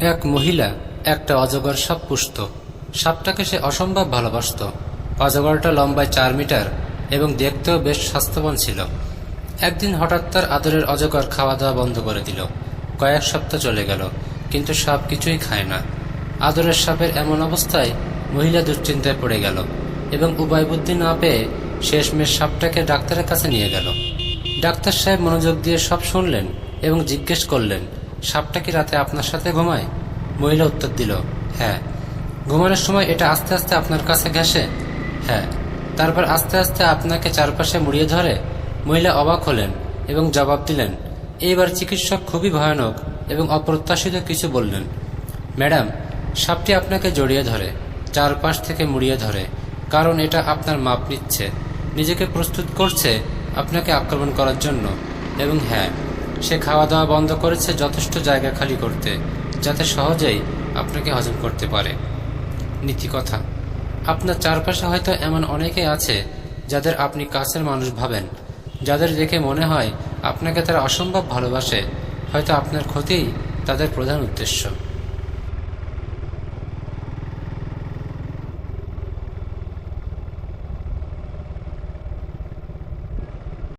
এক মহিলা, একটা অজগর সাপ পুষত। সাপটাকে সে অসম্ভব ভালোবাসত। অজগরটা লম্বায় চার মিটার এবং দেখতেও বেশ স্বাস্থ্যবান ছিল। একদিন হঠাৎ তার আদরের অজগর খাওয়া দাওয়া বন্ধ করে দিল। কয়েক সপ্তাহ চলে গেল, কিন্তু সাপ কিছুই খায় না। আদরের সাপের এমন অবস্থায় মহিলা দুশ্চিন্তায় পড়ে গেল এবং উপায় বুদ্ধি না পেয়ে শেষমেশ সাপটাকে ডাক্তারের কাছে নিয়ে গেল। ডাক্তার সাহেব মনোযোগ দিয়ে সব শুনলেন এবং জিজ্ঞেস করলেন সাপটা কি রাতে আপনার সাথে ঘুমায়? মহিলা উত্তর দিল হ্যাঁ। ঘুমানোর সময় এটা আস্তে আস্তে আপনার কাছে ঘেসে হ্যাঁ। তারপর আস্তে আস্তে আপনাকে চারপাশে মুড়িয়ে ধরে। মহিলা অবাক হলেন এবং জবাব দিলেন, এইবার চিকিৎসক খুবই ভয়ানক এবং অপ্রত্যাশিত কিছু বললেন। ম্যাডাম, সাপটি আপনাকে জড়িয়ে ধরে, চারপাশ থেকে মুড়িয়ে ধরে, কারণ এটা আপনার মাপ নিচ্ছে। নিজেকে প্রস্তুত করছে আপনাকে আক্রমণ করার জন্য, এবং হ্যাঁ সে খাওয়া দাওয়া বন্ধ করেছে যথেষ্ট জায়গা খালি করতে, যাতে সহজেই আপনাকে হজম করতে পারে। নীতিকথা আপনার চারপাশে হয়তো এমন অনেকে আছে যাদের আপনি কাছের মানুষ ভাবেন, যাদের দেখে মনে হয় আপনাকে তারা অসম্ভব ভালোবাসে, হয়তো আপনার ক্ষতিই তাদের প্রধান উদ্দেশ্য।